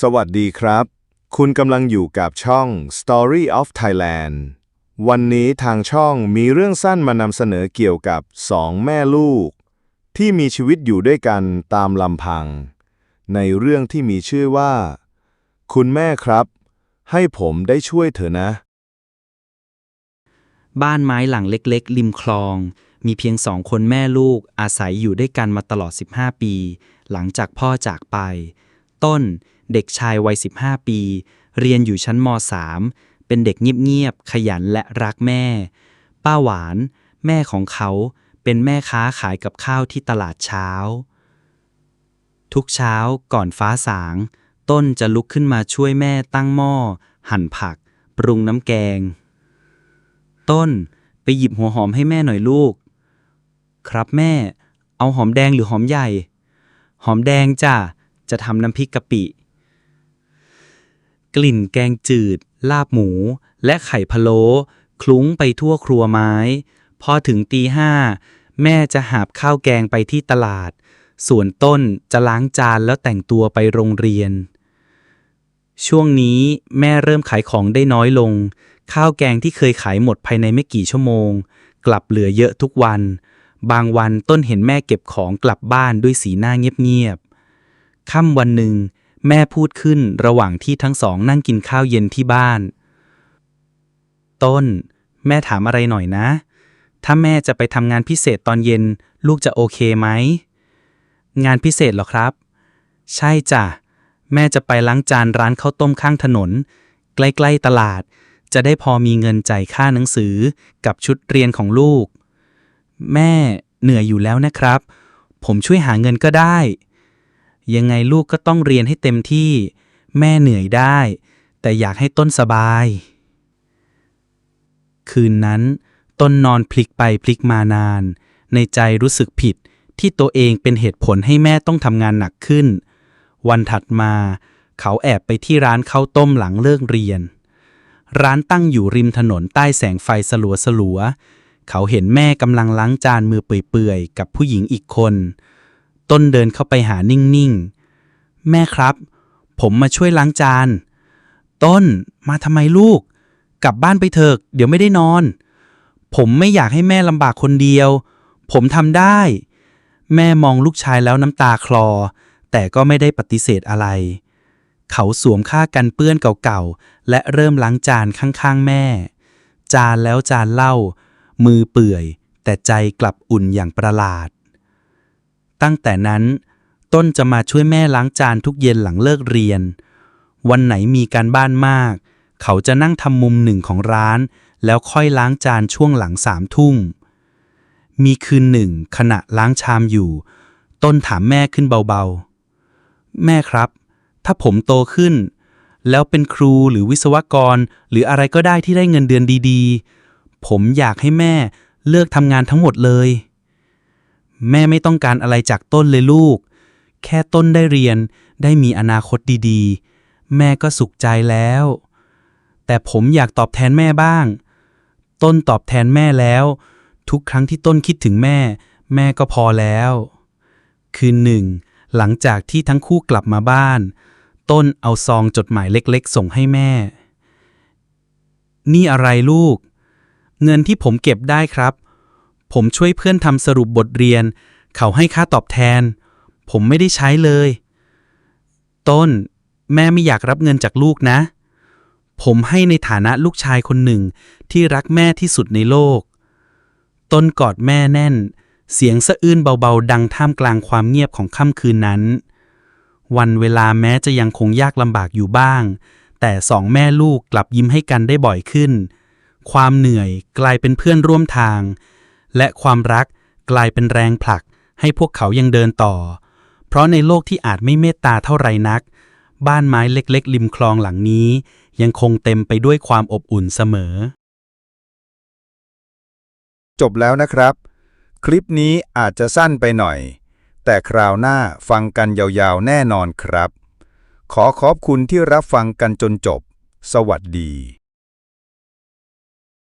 สวัสดีครับ คุณกำลังอยู่กับช่อง Story of Thailand วันนี้ทางช่องมีเรื่องสั้นมานำเสนอเกี่ยวกับสองแม่ลูก ที่มีชีวิตอยู่ด้วยกันตามลำพัง ในเรื่องที่มีชื่อว่า คุณแม่ครับ ให้ผมได้ช่วยเถอะนะ บ้านไม้หลังเล็กๆ ริมคลอง มีเพียงสองคนแม่ลูกอาศัยอยู่ด้วยกันมาตลอด 15 ปี หลังจากพ่อจากไป ต้น เด็กชายวัย 15 ปี เรียนอยู่ชั้นม .3 เป็นเด็กเงียบๆ ขยันและรักแม่ ป้าหวาน แม่ของเขาเป็นแม่ค้าขายกับข้าวที่ตลาดเช้า ทุกเช้าก่อนฟ้าสาง ต้นจะลุกขึ้นมาช่วยแม่ตั้งหม้อ หั่นผัก ปรุงน้ำแกง ต้นไปหยิบหัวหอมให้แม่หน่อยลูก ครับแม่ เอาหอมแดงหรือหอมใหญ่ หอมแดงจ้ะจะทำน้ำพริกกะปิ กลิ่นแกงจืด ลาบหมู และไข่พะโล้คลุ้งไปทั่วครัวไม้ พอถึงตีห้า แม่จะหาบข้าวแกงไปที่ตลาด ส่วนต้นจะล้างจานแล้วแต่งตัวไปโรงเรียน ช่วงนี้แม่เริ่มขายของได้น้อยลง ข้าวแกงที่เคยขายหมดภายในไม่กี่ชั่วโมง กลับเหลือเยอะทุกวัน บางวันต้นเห็นแม่เก็บของกลับบ้านด้วยสีหน้าเงียบๆค่ำวันหนึ่ง แม่พูดขึ้นระหว่างที่ทั้งสองนั่งกินข้าวเย็นที่บ้าน ต้น แม่ถามอะไรหน่อยนะ ถ้าแม่จะไปทำงานพิเศษตอนเย็น ลูกจะโอเคไหม งานพิเศษเหรอครับ ใช่จ้ะ แม่จะไปล้างจานร้านข้าวต้มข้างถนน ใกล้ๆตลาด จะได้พอมีเงินจ่ายค่าหนังสือกับชุดเรียนของลูก แม่เหนื่อยอยู่แล้วนะครับ ผมช่วยหาเงินก็ได้ ยังไงลูกก็ต้องเรียนให้เต็มที่ แม่เหนื่อยได้ แต่อยากให้ต้นสบาย คืนนั้น ต้นนอนพลิกไปพลิกมานาน ในใจรู้สึกผิดที่ตัวเองเป็นเหตุผลให้แม่ต้องทำงานหนักขึ้น วันถัดมา เขาแอบไปที่ร้านข้าวต้มหลังเลิกเรียน ร้านตั้งอยู่ริมถนนใต้แสงไฟสลัวสลัวๆเขาเห็นแม่กำลังล้างจานมือเปื่อยๆ กับผู้หญิงอีกคน ต้นเดินเข้าไปหานิ่งๆ แม่ครับ ผมมาช่วยล้างจาน ต้นมาทำไมลูก กลับบ้านไปเถอะเดี๋ยวไม่ได้นอน ผมไม่อยากให้แม่ลำบากคนเดียว ผมทำได้ แม่มองลูกชายแล้วน้ำตาคลอ แต่ก็ไม่ได้ปฏิเสธอะไร เขาสวมผ้ากันเปื้อนเก่าๆ และเริ่มล้างจานข้างๆ แม่ จานแล้วจานเล่า มือเปื่อย แต่ใจกลับอุ่นอย่างประหลาด ตั้งแต่นั้น ต้นจะมาช่วยแม่ล้างจานทุกเย็นหลังเลิกเรียน วันไหนมีการบ้านมาก เขาจะนั่งทำมุมหนึ่งของร้าน แล้วค่อยล้างจานช่วงหลังสามทุ่ม มีคืนหนึ่งขณะล้างชามอยู่ ต้นถามแม่ขึ้นเบาๆ แม่ครับ ถ้าผมโตขึ้น แล้วเป็นครูหรือวิศวกร หรืออะไรก็ได้ที่ได้เงินเดือนดีๆ ผมอยากให้แม่เลิกทำงานทั้งหมดเลย แม่ไม่ต้องการอะไรจากต้นเลยลูก แค่ต้นได้เรียนได้มีอนาคตดีๆ แม่ก็สุขใจแล้ว แต่ผมอยากตอบแทนแม่บ้าง ต้นตอบแทนแม่แล้ว ทุกครั้งที่ต้นคิดถึงแม่ แม่ก็พอแล้ว คืนหนึ่ง หลังจากที่ทั้งคู่กลับมาบ้าน ต้นเอาซองจดหมายเล็กๆ ส่งให้แม่ นี่อะไรลูก เงินที่ผมเก็บได้ครับ ผมช่วยเพื่อนทำสรุปบทเรียน เขาให้ค่าตอบแทน ผมไม่ได้ใช้เลย ต้น แม่ไม่อยากรับเงินจากลูกนะ ผมให้ในฐานะลูกชายคนหนึ่งที่รักแม่ที่สุดในโลก ต้นกอดแม่แน่น เสียงสะอื้นเบาๆ ดังท่ามกลางความเงียบของค่ำคืนนั้น วันเวลาแม้จะยังคงยากลำบากอยู่บ้าง แต่สองแม่ลูกกลับยิ้มให้กันได้บ่อยขึ้น ความเหนื่อยกลายเป็นเพื่อนร่วมทาง และความรักกลายเป็นแรงผลักให้พวกเขายังเดินต่อ เพราะในโลกที่อาจไม่เมตตาเท่าไรนัก บ้านไม้เล็กๆริมคลองหลังนี้ ยังคงเต็มไปด้วยความอบอุ่นเสมอ จบแล้วนะครับ คลิปนี้อาจจะสั้นไปหน่อย แต่คราวหน้าฟังกันยาวๆแน่นอนครับ ขอขอบคุณที่รับฟังกันจนจบ สวัสดี